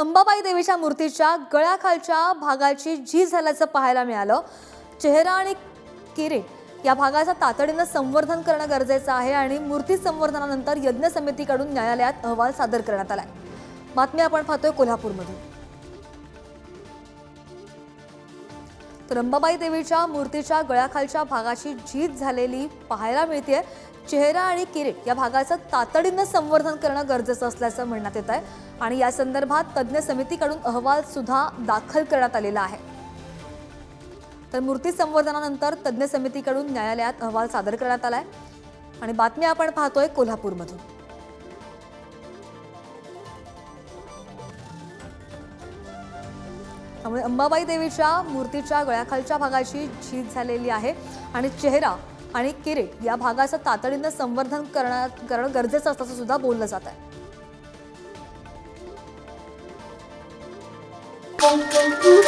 अंबाबाई देवीच्या मूर्तीच्या गळ्याखालच्या भागाची झीज झाल्याचं पाहायला मिळालं. चेहरा आणि किरीट या भागाचं तातडीनं संवर्धन करणं गरजेचं आहे आणि मूर्ती संवर्धनानंतर यज्ञ समितीकडून न्यायालयात अहवाल सादर करण्यात आलाय. बातमी आपण पाहतोय कोल्हापूरमधून. रंबाबाई देवीच्या मूर्तीच्या गळ्याखालच्या भागाची झीज झालेली पाहायला मिळते चेहरा आणि किरीट या भागाचं तातडीनं संवर्धन करणं गरजेचं असल्याचं म्हणण्यात येत आहे आणि या संदर्भात तज्ज्ञ समितीकडून अहवाल सुद्धा दाखल करण्यात आलेला आहे. तर मूर्ती संवर्धनानंतर तज्ज्ञ समितीकडून न्यायालयात अहवाल सादर करण्यात आला आहे आणि बातमी आपण पाहतोय कोल्हापूरमधून. त्यामुळे अंबाबाई देवीच्या मूर्तीच्या गळ्याखालच्या भागाची झीज झालेली आहे आणि चेहरा आणि किरीट या भागाचं तातडीनं संवर्धन करण्यात करणं गरजेचं असल्याचं सुद्धा बोललं जात आहे Thank you.